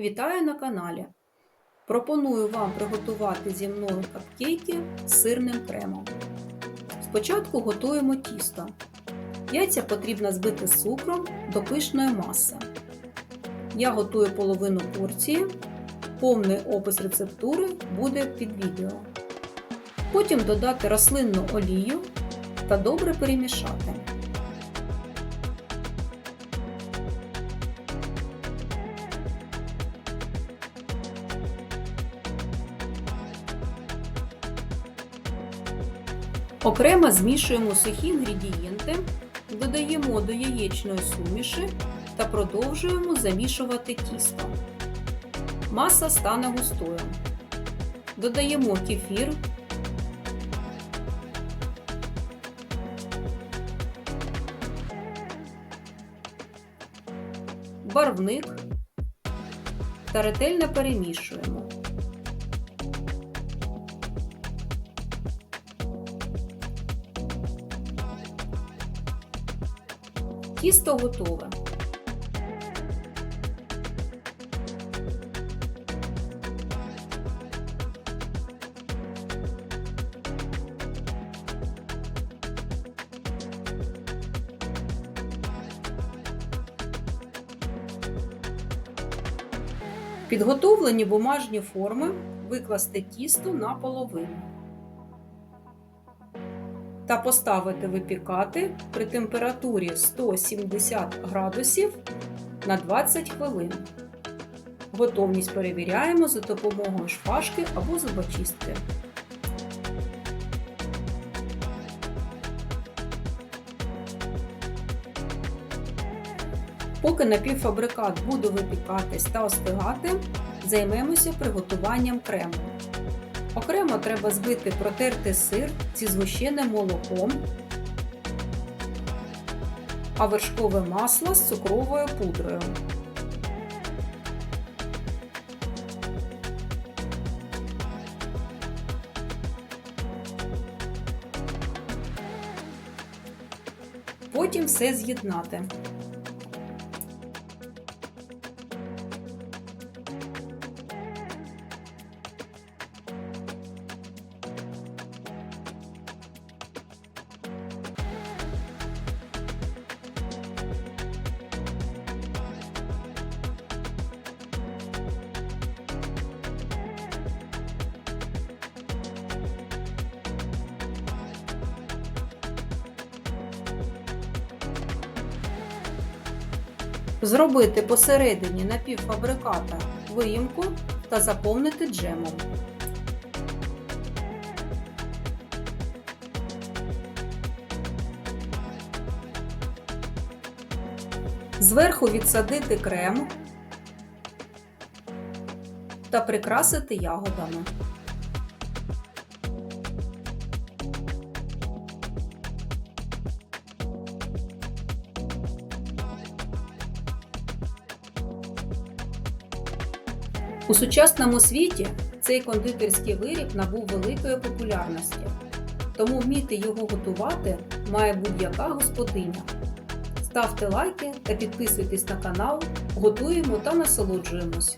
Вітаю на каналі! Пропоную вам приготувати зі мною капкейки з сирним кремом. Спочатку готуємо тісто. Яйця потрібно збити з цукром до пишної маси. Я готую половину порції. Повний опис рецептури буде під відео. Потім додати рослинну олію та добре перемішати. Окремо змішуємо сухі інгредієнти, додаємо до яєчної суміші та продовжуємо замішувати тісто. Маса стане густою. Додаємо кефір, барвник та ретельно перемішуємо. Тісто готове. Підготовлені бумажні форми викласти тісто на половину та поставити випікати при температурі 170 градусів на 20 хвилин. Готовність перевіряємо за допомогою шпажки або зубочистки. Поки напівфабрикат буде випікатись та остигати, займемося приготуванням крему. Окремо треба збити протертий сир зі згущеним молоком, а вершкове масло з цукровою пудрою. Потім все з'єднати. Зробити посередині напівфабриката виїмку та заповнити джемом. Зверху відсадити крем та прикрасити ягодами. У сучасному світі цей кондитерський виріб набув великої популярності, тому вміти його готувати має будь-яка господиня. Ставте лайки та підписуйтесь на канал, готуємо та насолоджуємось.